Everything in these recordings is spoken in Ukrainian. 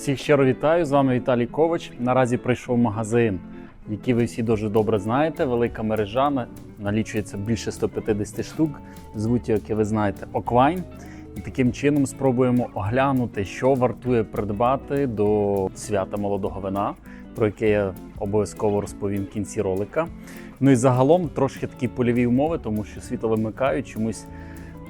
Всіх щиро вітаю. З вами Віталій Ковач. Наразі прийшов магазин, який ви всі дуже добре знаєте. Велика мережа налічується більше 150 штук. Звуть його, як ви знаєте, Оквайн. І таким чином спробуємо оглянути, що вартує придбати до свята молодого вина, про яке я обов'язково розповім в кінці ролика. Ну і загалом трошки такі польові умови, тому що світло вимикають чомусь.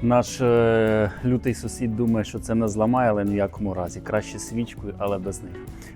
Наш е, лютий сусід думає, що це не зламає, але ні в якому разі. Краще свічкою, але без них.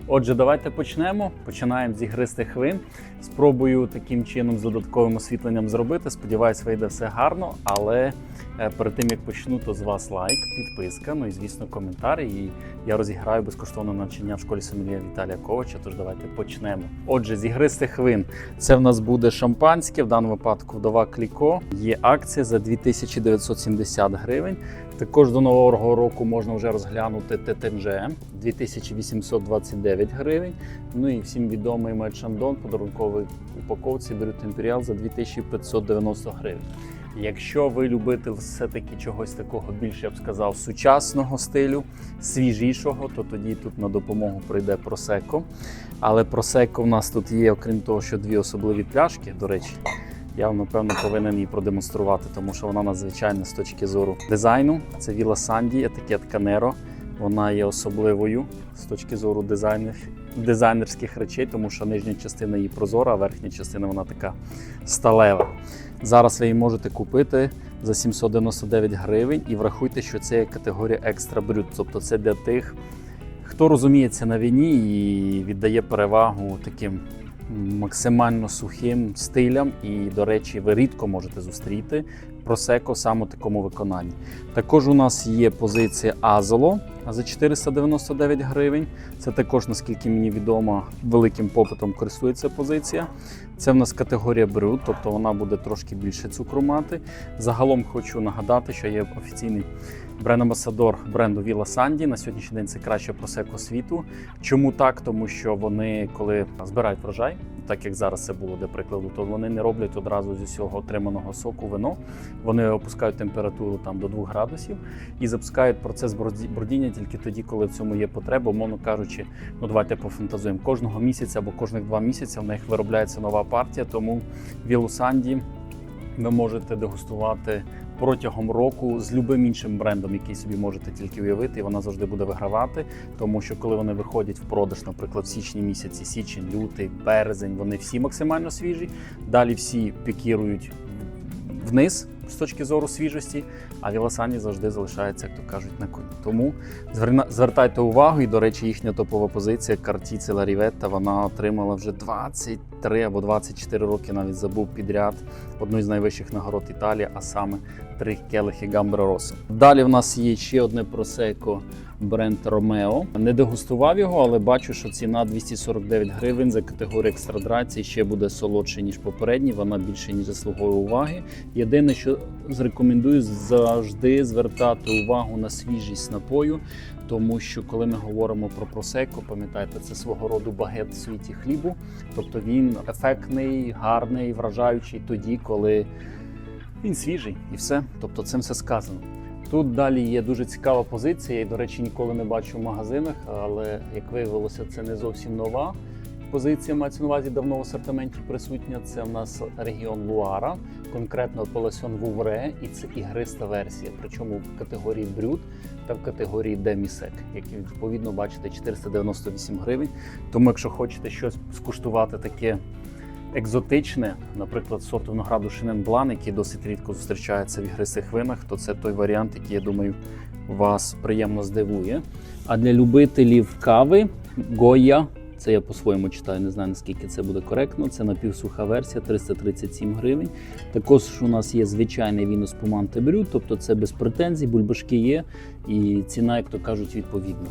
Отже, давайте почнемо. Починаємо з ігристих вин. Спробую таким чином з додатковим освітленням зробити. Сподіваюсь, вийде все гарно. Але е, перед тим як почну, то з вас лайк, підписка, ну і звісно, коментар. І я розіграю безкоштовне навчання в школі сомельє Віталія Ковача. Тож давайте почнемо. Отже, з ігристих вин це в нас буде шампанське, в даному випадку вдова Кліко. Є акція за 2970 гривень. Також до нового року можна вже розглянути ТТНЖ 2829 гривень. Ну і всім відомий Мед Шандон подарунковий упаковці Брют Імперіал за 2590 гривень. Якщо ви любите все-таки чогось такого більш, я б сказав, сучасного стилю, свіжішого, то тоді тут на допомогу прийде просеко. Але просеко в нас тут є, окрім того, що дві особливі пляшки. До речі, я вам напевно повинен її продемонструвати, тому що вона надзвичайна з точки зору дизайну. Це Віла Санді, етикетка Неро. Вона є особливою з точки зору дизайнер, дизайнерських речей, тому що нижня частина її прозора, а верхня частина вона така сталева. Зараз ви її можете купити за 799 гривень і врахуйте, що це є категорія екстра брют, тобто це для тих, хто розуміється на війні і віддає перевагу таким максимально сухим стилям. І, до речі, ви рідко можете зустріти просеко саме у такому виконанні. Також у нас є позиція Азоло за 499 гривень. Це також, наскільки мені відомо, великим попитом користується позиція. Це в нас категорія брют, тобто вона буде трошки більше цукру мати. Загалом хочу нагадати, що є офіційний бренд-амбасадор бренду Віла Санді. На сьогоднішній день це краще просеко світу. Чому так? Тому що вони, коли збирають врожай, так як зараз це було для прикладу, то вони не роблять одразу з усього отриманого соку вино. Вони опускають температуру там до 2 градусів і запускають процес бродіння тільки тоді, коли в цьому є потреба. Умовно кажучи, ну давайте пофантазуємо. Кожного місяця або кожних два місяці в них виробляється нова партія. Тому Вілу Санді ви можете дегустувати протягом року з любим іншим брендом, який собі можете тільки уявити, і вона завжди буде вигравати. Тому що коли вони виходять в продаж, наприклад, в січні місяці, січень, лютий, березень, вони всі максимально свіжі. Далі всі пікірують вниз з точки зору свіжості, а Віласані завжди залишається, як то кажуть, на коні. Тому звертайте увагу, і, до речі, їхня топова позиція Картіці Ларіветта, вона отримала вже 23 або 24 роки, навіть забув підряд одну з найвищих нагород Італії, а саме три келихи Гамбро Росо. Далі в нас є ще одне просеко бренд Ромео. Не дегустував його, але бачу, що ціна 249 гривень за категорію екстрадрації ще буде солодше, ніж попередній. Вона більше ніж заслуговує уваги. Єдине, що зрекомендую завжди звертати увагу на свіжість напою, тому що коли ми говоримо про просеко, пам'ятаєте, це свого роду багет в світі хлібу. Тобто він ефектний, гарний, вражаючий тоді, коли він свіжий і все. Тобто цим все сказано. Тут далі є дуже цікава позиція, я, до речі, ніколи не бачу в магазинах, але як виявилося, це не зовсім нова позиція. Мається на увазі давно в асортименті присутня. Це в нас регіон Луара, конкретно апелясьон Вувре, і це ігриста версія. Причому в категорії брют та в категорії демісек, які відповідно бачите 498 гривень. Тому, якщо хочете щось скуштувати таке екзотичне, наприклад, сорт винограду Шинен Блан, який досить рідко зустрічається в ігристих винах, то це той варіант, який, я думаю, вас приємно здивує. А для любителів кави Гоя, це я по-своєму читаю, не знаю наскільки це буде коректно. Це напівсуха версія 337 гривень. Також у нас є звичайний віно спуманте брю, тобто це без претензій, бульбашки є, і ціна, як то кажуть, відповідна.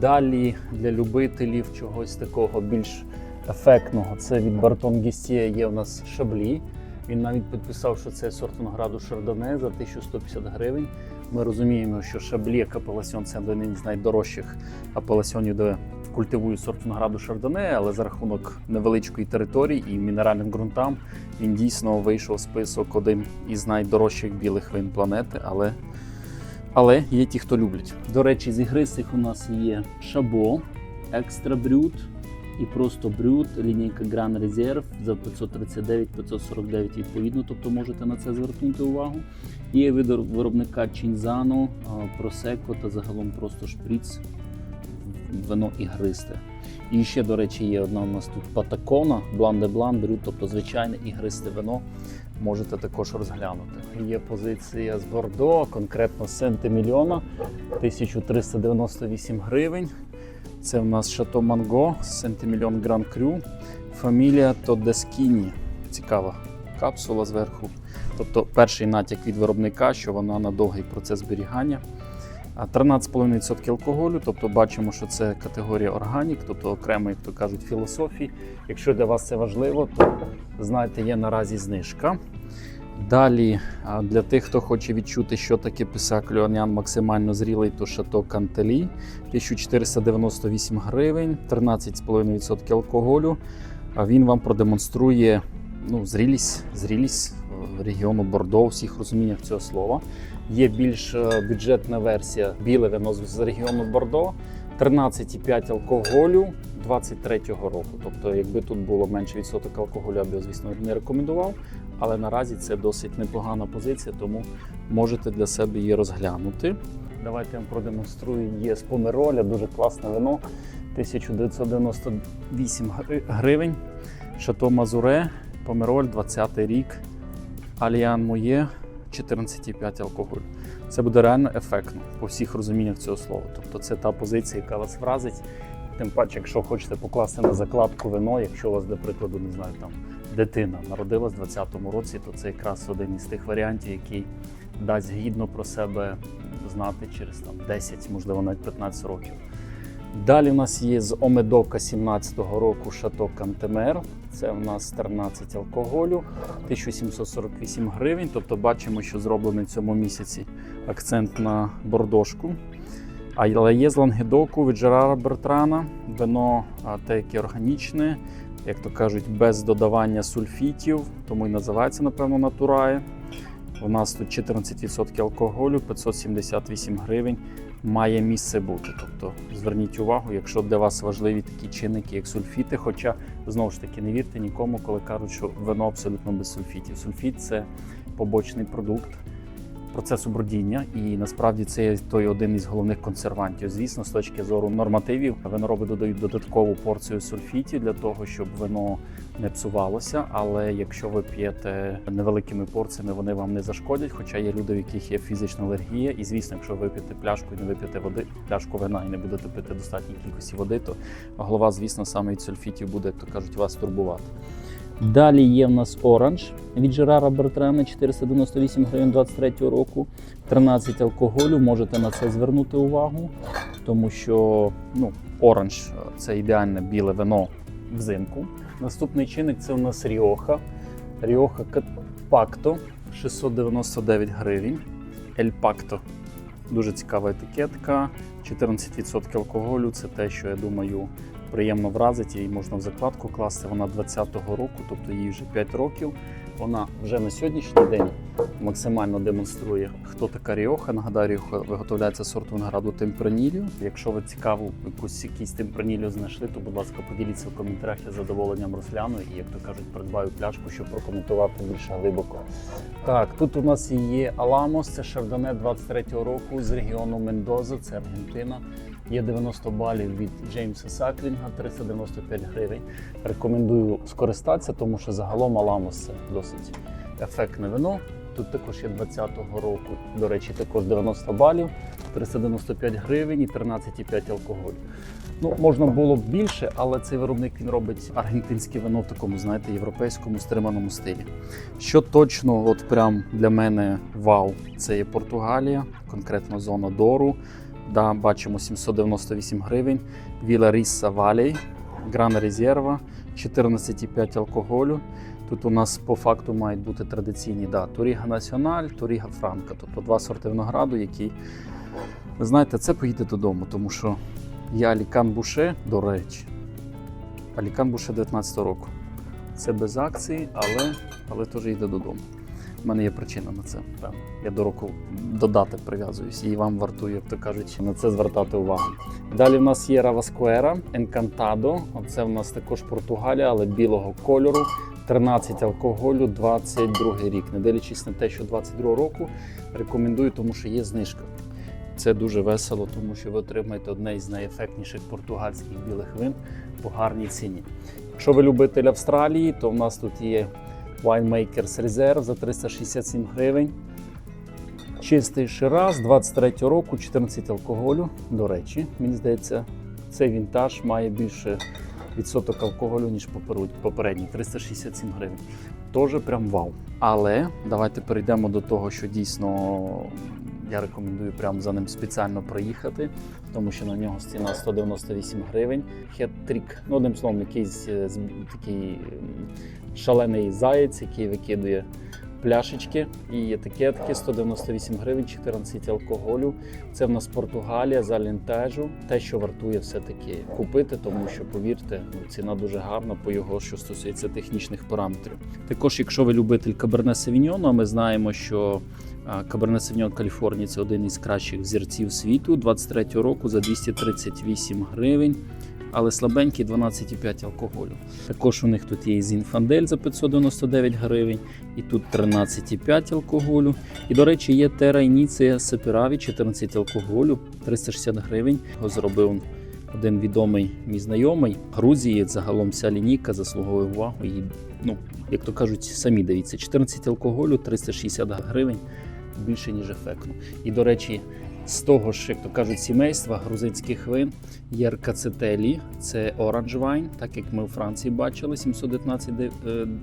Далі для любителів чогось такого більш ефектного, це від Бартон Гістє є у нас шаблі. Він навіть підписав, що це сорт винограду Шардоне за 1150 гривень. Ми розуміємо, що шаблі як апеласьон це один з найдорожчих апеласьонів, де культивують сорт винограду Шардоне, але за рахунок невеличкої території і мінеральним ґрунтам він дійсно вийшов в список один із найдорожчих білих вин планети. Але, але є ті, хто люблять. До речі, з ігристих у нас є шабо. екстра брют і просто брют, лінійка Grand Reserve за 539-549 відповідно, тобто можете на це звернути увагу. І від виробника Чинзано, Просеко та загалом просто шприц, вино ігристе. І ще, до речі, є одна у нас тут Патакона, Блан де Блан, брют, тобто звичайне ігристе вино. Можете також розглянути. Є позиція з Бордо, конкретно Сентимільйона, 1398 гривень. Це в нас Шато Манго, Сентимільйон Гран Крю, фамілія Тодескіні. Цікава капсула зверху. Тобто перший натяк від виробника, що вона на довгий процес зберігання. 13,5% алкоголю, тобто бачимо, що це категорія органік, тобто окремо, як то кажуть, філософії. Якщо для вас це важливо, то знаєте, є наразі знижка. Далі, для тих, хто хоче відчути, що таке писак Льонян максимально зрілий, то шато Кантелі 1498 гривень, 13,5% алкоголю. Він вам продемонструє ну, зрілість, зрілість е, регіону Бордо у всіх розуміннях цього слова. Є більш е, бюджетна версія біле вино з- регіону Бордо, 13,5 алкоголю 23-го року. Тобто, якби тут було менше відсоток алкоголю, я б його, звісно, не рекомендував. Але наразі це досить непогана позиція, тому можете для себе її розглянути. Давайте я вам продемонструю. Є з Помероля, дуже класне вино. 1998 гривень. Шато Мазуре, Помероль, 20 рік. Аліан Моє 14,5 алкоголь. Це буде реально ефектно по всіх розуміннях цього слова. Тобто це та позиція, яка вас вразить. Тим паче, якщо хочете покласти на закладку вино, якщо у вас, до прикладу, не знаю, там дитина народилась в 2020 році, то це якраз один із тих варіантів, який дасть гідно про себе знати через там 10, можливо, навіть 15 років. Далі у нас є з Омедока 17-го року Шато Кантемер. Це в нас 13 алкоголю, 1748 гривень. Тобто бачимо, що зроблений в цьому місяці акцент на бордошку. Але є з Лангедоку від Жерара Бертрана, вино те, яке органічне, як то кажуть, без додавання сульфітів, тому і називається, напевно, натурає. У нас тут 14% алкоголю, 578 гривень. Має місце бути. Тобто зверніть увагу, якщо для вас важливі такі чинники, як сульфіти. Хоча знову ж таки не вірте нікому, коли кажуть, що вино абсолютно без сульфітів. Сульфіт це побочний продукт процесу бродіння, і насправді це той один із головних консервантів. Звісно, з точки зору нормативів, винороби додають додаткову порцію сульфітів для того, щоб вино не псувалося. Але якщо ви п'єте невеликими порціями, вони вам не зашкодять. Хоча є люди, в яких є фізична алергія, і звісно, якщо ви вип'єте пляшку і не вип'єте води, пляшку вина і не будете пити достатньої кількості води, то голова, звісно, саме від сульфітів буде, як то кажуть, вас турбувати. Далі є в нас оранж від Жерара Бертрана 498 гривень 23 року, 13 алкоголю. Можете на це звернути увагу, тому що ну, оранж це ідеальне біле вино взимку. Наступний чинник це у нас Ріоха. Ріоха Пакто 699 гривень. Ель Пакто. Дуже цікава етикетка. 14% алкоголю це те, що я думаю приємно вразить, її можна в закладку класти. Вона 20-го року, тобто їй вже 5 років. Вона вже на сьогоднішній день максимально демонструє, хто така Ріоха. Нагадаю, Ріоха виготовляється з сорту винограду темпранілію. Якщо ви цікаву якусь якийсь темпранілію знайшли, то будь ласка, поділіться в коментарях, я задоволенням розгляну і, як то кажуть, придбаю пляшку, щоб прокоментувати більш глибоко. Так, тут у нас є Аламос, це Шардоне 23-го року з регіону Мендоза, це Аргентина. Є 90 балів від Джеймса Саклінга, 395 гривень. Рекомендую скористатися, тому що загалом Аламос це досить ефектне вино. Тут також є 20-го року, до речі, також 90 балів, 395 гривень і 13,5 алкоголь. Ну, можна було б більше, але цей виробник він робить аргентинське вино в такому, знаєте, європейському стриманому стилі. Що точно, от прям для мене вау, це є Португалія, конкретно зона Дору. Да, бачимо 798 гривень. Віла Рісса Валей, Грана Резерва, 14,5 алкоголю. Тут у нас по факту мають бути традиційні да, Туріга Національ, Туріга Франка. Тобто два сорти винограду, які, ви знаєте, це поїде додому, тому що я Алікан Буше, до речі, Алікан Буше 19 року. Це без акції, але, але теж йде додому. У мене є причина на це. Я до року додаток прив'язуюсь, і вам вартує, як то кажуть, на це звертати увагу. Далі в нас є Раваскуера, Енкантадо. Оце в нас також Португалія, але білого кольору. 13 алкоголю, 22 рік. Не дивлячись на те, що 22 року, рекомендую, тому що є знижка. Це дуже весело, тому що ви отримаєте одне із найефектніших португальських білих вин по гарній ціні. Якщо ви любитель Австралії, то в нас тут є Winemakers Reserve за 367 гривень. Чистий Шираз 23 року, 14 алкоголю. До речі, мені здається, цей вінтаж має більше відсоток алкоголю, ніж попередній 367 гривень. Тоже прям вау. Але давайте перейдемо до того, що дійсно я рекомендую прямо за ним спеціально проїхати, тому що на нього ціна 198 гривень. Хет-трік. Ну, одним словом, якийсь е, такий шалений заєць, який викидує пляшечки і етикетки 198 гривень, 14 алкоголю. Це в нас Португалія за лінтежу. Те, що вартує все-таки купити, тому що повірте, ну, ціна дуже гарна по його, що стосується технічних параметрів. Також, якщо ви любитель Каберне Савіньйону, ми знаємо, що Каберне Савіньйон Каліфорнії це один із кращих взірців світу 23 року за 238 гривень. Але слабенький 12,5 алкоголю. Також у них тут є Зінфандель за 599 гривень, і тут 13,5 алкоголю. І, до речі, є Terra Initia Сепіраві 14 алкоголю, 360 гривень. Його зробив один відомий мій знайомий. Грузії загалом вся лінійка заслуговує увагу. І, ну, як то кажуть, самі дивіться, 14 алкоголю, 360 гривень більше, ніж ефектно. І, до речі, з того ж, як то кажуть, сімейства грузинських вин є РКЦТЛі, це Orange Wine, так як ми у Франції бачили, 719 е,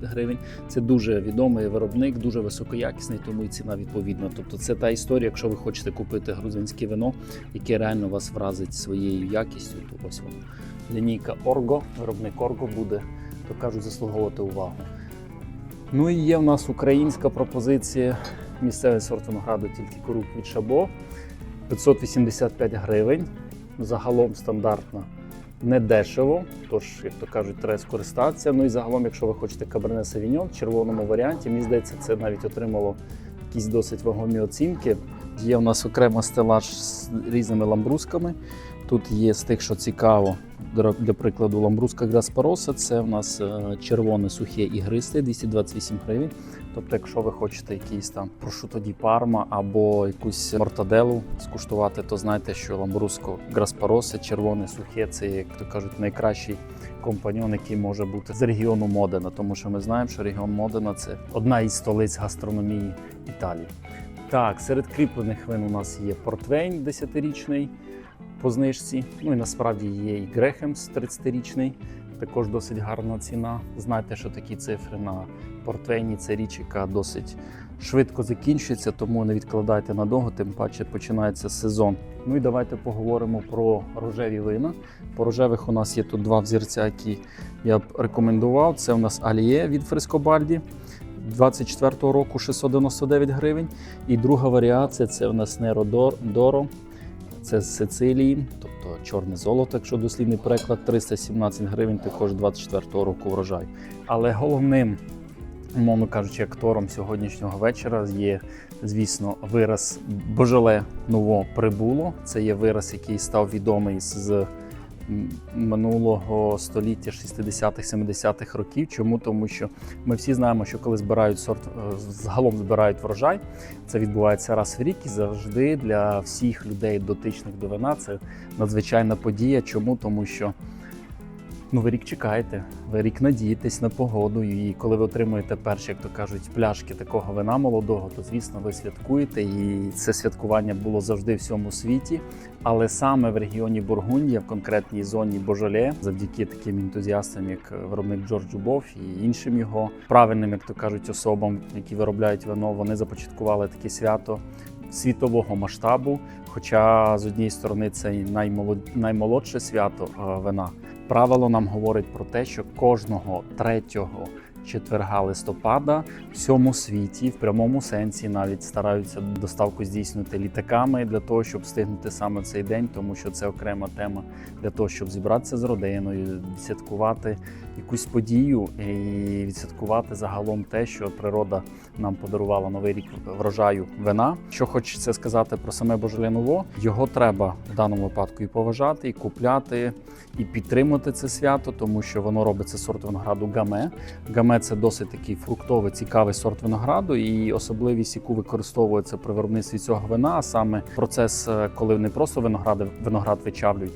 гривень. Це дуже відомий виробник, дуже високоякісний, тому і ціна відповідна. Тобто це та історія, якщо ви хочете купити грузинське вино, яке реально вас вразить своєю якістю, то ось воно. Лінійка Орго, виробник Орго буде, то кажуть, заслуговувати увагу. Ну і є в нас українська пропозиція місцевий сорт винограду тільки корук від Шабо. 585 гривень. Загалом стандартно не дешево, тож, як то кажуть, треба скористатися. Ну і загалом, якщо ви хочете Каберне Савіньон в червоному варіанті, мені здається, це навіть отримало якісь досить вагомі оцінки. Є у нас окремо стелаж з різними ламбрусками. Тут є з тих, що цікаво, для- прикладу, ламбруска Граспароса. Це у нас е, червоне сухе ігристе, 228 гривень. Тобто, якщо ви хочете якийсь там прошуто ді парма або якусь мортаделу скуштувати, то знайте, що ламбруско Граспаросе, червоне сухе це, як то кажуть, найкращий компаньон, який може бути з регіону Модена, тому що ми знаємо, що регіон Модена це одна із столиць гастрономії Італії. Так, серед кріплених вин у нас є портвейн 10-річний по знижці. Ну і насправді є і Грехемс 30-річний. Також досить гарна ціна. Знайте, що такі цифри на портвейні це річ, яка досить швидко закінчується, тому не відкладайте надовго, тим паче починається сезон. Ну і давайте поговоримо про рожеві вина. По рожевих у нас є тут два взірця, які я б рекомендував. Це у нас Аліє від Фрескобальді. 24-го року 699 гривень. І друга варіація це у нас Неро Доро. Це з Сицилії, тобто чорне золото, якщо дослідний переклад, 317 гривень, також 24-го року врожай. Але головним, умовно кажучи, актором сьогоднішнього вечора є, звісно, вираз Божоле Ново прибуло. Це є вираз, який став відомий з минулого століття 60-х, 70-х років. Чому? Тому що ми всі знаємо, що коли збирають сорт, е, загалом збирають врожай, це відбувається раз в рік і завжди для всіх людей, дотичних до вина, це надзвичайна подія. Чому? Тому що ну, ви рік чекаєте, ви рік надієтесь на погоду, і коли ви отримуєте перші, як то кажуть, пляшки такого вина молодого, то звісно ви святкуєте. І це святкування було завжди в всьому світі. Але саме в регіоні Бургундія, в конкретній зоні Божоле, завдяки таким ентузіастам, як виробник Джордж Дубов і іншим його правильним, як то кажуть, особам, які виробляють вино, вони започаткували таке свято світового масштабу. Хоча з однієї сторони це наймолод... наймолодше свято е, вина. Правило нам говорить про те, що кожного третього четверга листопада. В всьому світі, в прямому сенсі, навіть стараються доставку здійснити літаками для того, щоб встигнути саме цей день, тому що це окрема тема для того, щоб зібратися з родиною, святкувати якусь подію і відсвяткувати загалом те, що природа нам подарувала новий рік врожаю вина. Що хочеться сказати про саме Божоле Ново, його треба в даному випадку і поважати, і купляти, і підтримувати це свято, тому що воно робиться з сорту винограду гаме. Гаме це досить такий фруктовий, цікавий сорт винограду, і особливість, яку використовується при виробництві цього вина, а саме процес, е, коли не просто виногради виноград вичавлюють.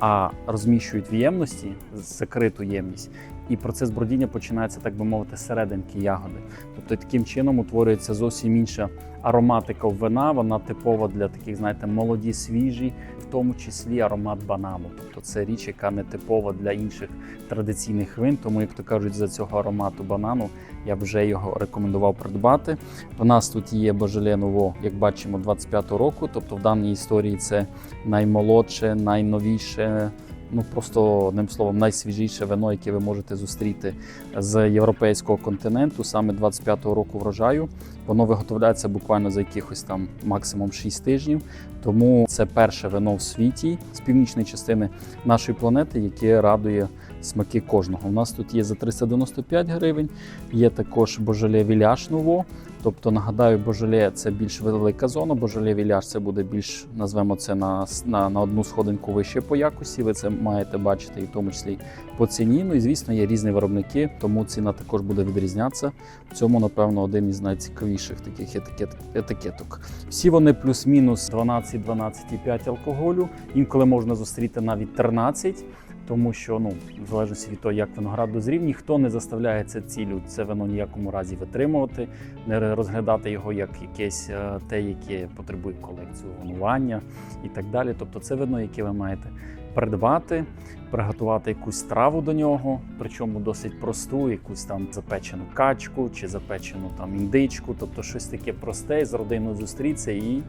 А розміщують в ємності закриту ємність, і процес бродіння починається, так би мовити, серединки ягоди. Тобто таким чином утворюється зовсім інша ароматика вина. Вона типова для таких, знаєте, молоді, свіжі, в тому числі аромат банану. Тобто це річ, яка не типова для інших традиційних вин. Тому, як то кажуть, за цього аромату банану я вже його рекомендував придбати. В нас тут є Божеле Ново, як бачимо, 25-го року. Тобто в даній історії це наймолодше, найновіше. Ну просто одним словом, найсвіжіше вино, яке ви можете зустріти з європейського континенту, саме 25-го року врожаю. Воно виготовляється буквально за якихось там максимум 6 тижнів. Тому це перше вино в світі з північної частини нашої планети, яке радує смаки кожного. У нас тут є за 395 гривень. Є також Божеле Віляш Ново. Тобто, нагадаю, Божеле це більш велика зона. Божеле Віляш це буде більш, назвемо це на, на, на одну сходинку вище по якості. Ви це маєте бачити, і в тому числі по ціні. Ну і звісно, є різні виробники, тому ціна також буде відрізнятися. В цьому, напевно, один із найцікавіших таких етикет, етикеток. Всі вони плюс-мінус 12-12,5 алкоголю. Інколи можна зустріти навіть 13. Тому що ну в залежності від того, як виноград дозрів, ніхто не заставляє це цілю це вино ніякому разі витримувати, не розглядати його як якесь е, те, яке потребує колекціонування і так далі. Тобто, це вино, яке ви маєте придбати, приготувати якусь страву до нього, причому досить просту, якусь там запечену качку чи запечену там індичку, тобто щось таке просте, з родиною зустрітися і.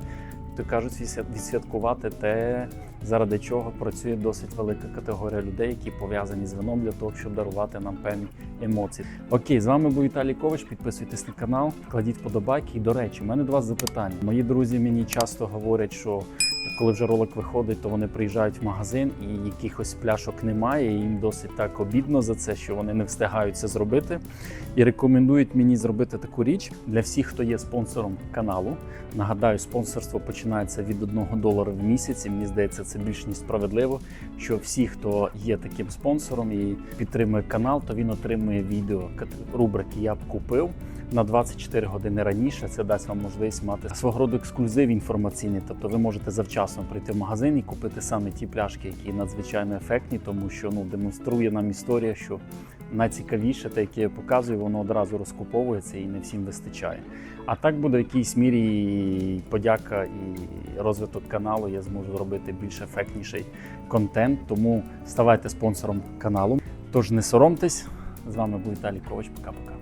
То кажуть, відсвяткувати те, заради чого працює досить велика категорія людей, які пов'язані з вином для того, щоб дарувати нам певні емоції. Окей, з вами був Віталій Кович. Підписуйтесь на канал, кладіть вподобайки. І до речі, у мене до вас запитання. Мої друзі мені часто говорять, що коли вже ролик виходить, то вони приїжджають в магазин і якихось пляшок немає. і Їм досить так обідно за це, що вони не встигають це зробити. І рекомендують мені зробити таку річ для всіх, хто є спонсором каналу. Нагадаю, спонсорство починається від 1 долара в місяць. і Мені здається, це більш ніж справедливо. Що всі, хто є таким спонсором і підтримує канал, то він отримує відео рубрики Я б купив. На 24 години раніше це дасть вам можливість мати свого роду ексклюзив інформаційний. Тобто ви можете завчасно прийти в магазин і купити саме ті пляшки, які надзвичайно ефектні, тому що ну демонструє нам історія, що найцікавіше, те, яке я показую, воно одразу розкуповується і не всім вистачає. А так буде в якійсь мірі подяка і розвиток каналу. Я зможу зробити більш ефектніший контент. Тому ставайте спонсором каналу. Тож не соромтесь. З вами був Віталій Ковач. Пока-пока.